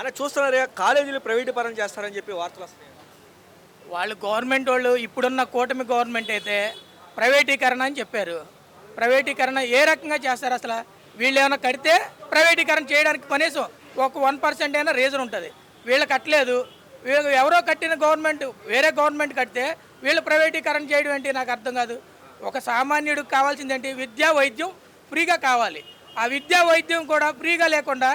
అలా చూస్తున్నారు కాలేజీలు ప్రైవేట్ పరం చేస్తారని చెప్పి వార్తలు వస్తున్నాయి. వాళ్ళు గవర్నమెంట్ వాళ్ళు ఇప్పుడున్న కూటమి గవర్నమెంట్ అయితే ప్రైవేటీకరణ అని చెప్పారు. ప్రైవేటీకరణ ఏ రకంగా చేస్తారు అసలు? వీళ్ళు ఏమైనా కడితే ప్రైవేటీకరణ చేయడానికి కనీసం ఒక వన్ పర్సెంట్ అయినా రీజన్ ఉంటుంది. వీళ్ళు కట్టలేదు. వీళ్ళు ఎవరో కట్టిన గవర్నమెంట్ వేరే గవర్నమెంట్ కడితే వీళ్ళు ప్రైవేటీకరణ చేయడం ఏంటి నాకు అర్థం కాదు. ఒక సామాన్యుడికి కావాల్సింది ఏంటి? విద్యా వైద్యం ఫ్రీగా కావాలి. ఆ విద్యా వైద్యం కూడా ఫ్రీగా లేకుండా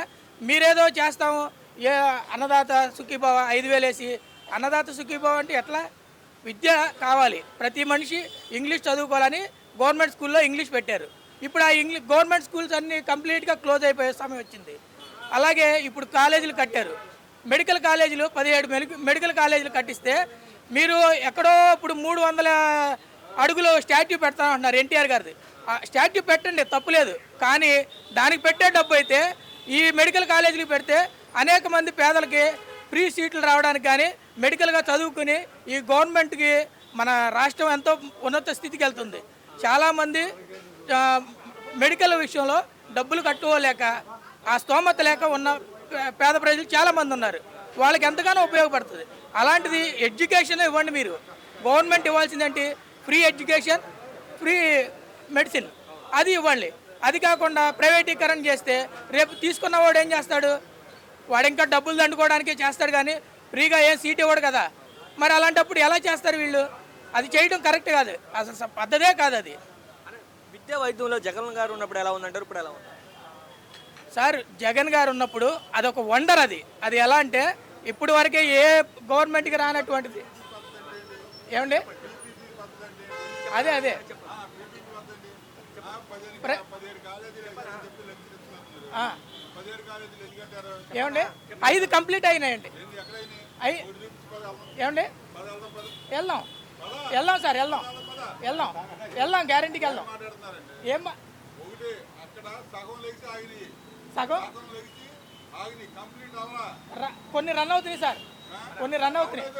మీరేదో చేస్తాము ఏ అన్నదాత సుఖీభావ ఐదు వేలు వేసి అన్నదాత సుఖీభావ అంటే ఎట్లా? విద్య కావాలి. ప్రతి మనిషి ఇంగ్లీష్ చదువుకోవాలని గవర్నమెంట్ స్కూల్లో ఇంగ్లీష్ పెట్టారు. ఇప్పుడు ఆ ఇంగ్లీష్ గవర్నమెంట్ స్కూల్స్ అన్నీ కంప్లీట్గా క్లోజ్ అయిపోయే సమయం వచ్చింది. అలాగే ఇప్పుడు కాలేజీలు కట్టారు. మెడికల్ కాలేజీలు పదిహేడు మెడి- మెడికల్ కాలేజీలు కట్టిస్తే మీరు ఎక్కడో ఇప్పుడు మూడు వందల అడుగులు స్టాట్యూ పెడతామంటున్నారు ఎన్టీఆర్ గారిది. ఆ స్టాట్యూ పెట్టండి తప్పులేదు కానీ దానికి పెట్టే డబ్బు అయితే ఈ మెడికల్ కాలేజీకి పెడితే అనేక మంది పేదలకి ఫ్రీ సీట్లు రావడానికి కానీ మెడికల్గా చదువుకుని ఈ గవర్నమెంట్కి మన రాష్ట్రం ఎంతో ఉన్నత స్థితికి వెళ్తుంది. చాలామంది మెడికల్ విషయంలో డబ్బులు కట్టుకోలేక ఆ స్తోమత లేక ఉన్న పేద ప్రజలు చాలామంది ఉన్నారు. వాళ్ళకి ఎంతగానో ఉపయోగపడుతుంది. అలాంటిది ఎడ్యుకేషన్ ఇవ్వండి మీరు. గవర్నమెంట్ ఇవ్వాల్సిందేంటి ఫ్రీ ఎడ్యుకేషన్ ఫ్రీ మెడిసిన్. అది ఇవ్వండి. అది కాకుండా ప్రైవేటీకరణ చేస్తే రేపు తీసుకున్నవాడు ఏం చేస్తాడు? వాడు ఇంకా డబ్బులు దండుకోవడానికే చేస్తాడు కానీ ఫ్రీగా ఏం సీట్ ఇవ్వడు కదా. మరి అలాంటప్పుడు ఎలా చేస్తారు వీళ్ళు? అది చేయడం కరెక్ట్ కాదు. అసలు పద్ధతే కాదు అది. విద్యా వైద్యంలో జగన్ గారు ఉన్నప్పుడు ఎలా ఉందంటారు? ఇప్పుడు ఎలా ఉంది సార్ జగన్ గారు ఉన్నప్పుడు అదొక వండర్ అది. అది ఎలా అంటే ఇప్పుడు వరకే ఏ గవర్నమెంట్కి రానటువంటిది. ఏమండి? అదే అదే. ఏమండి? ఐదు కంప్లీట్ అయినాయండి. అయి ఏమండి? వెళ్దాం. వెళ్దాం సార్ వెళ్దాం. వెళ్దాం. వెళ్దాం గ్యారంటీకి వెళ్దాం. ఏం సగం కొన్ని రన్ అవుతున్నాయి సార్. కొన్ని రన్ అవుతున్నాయి.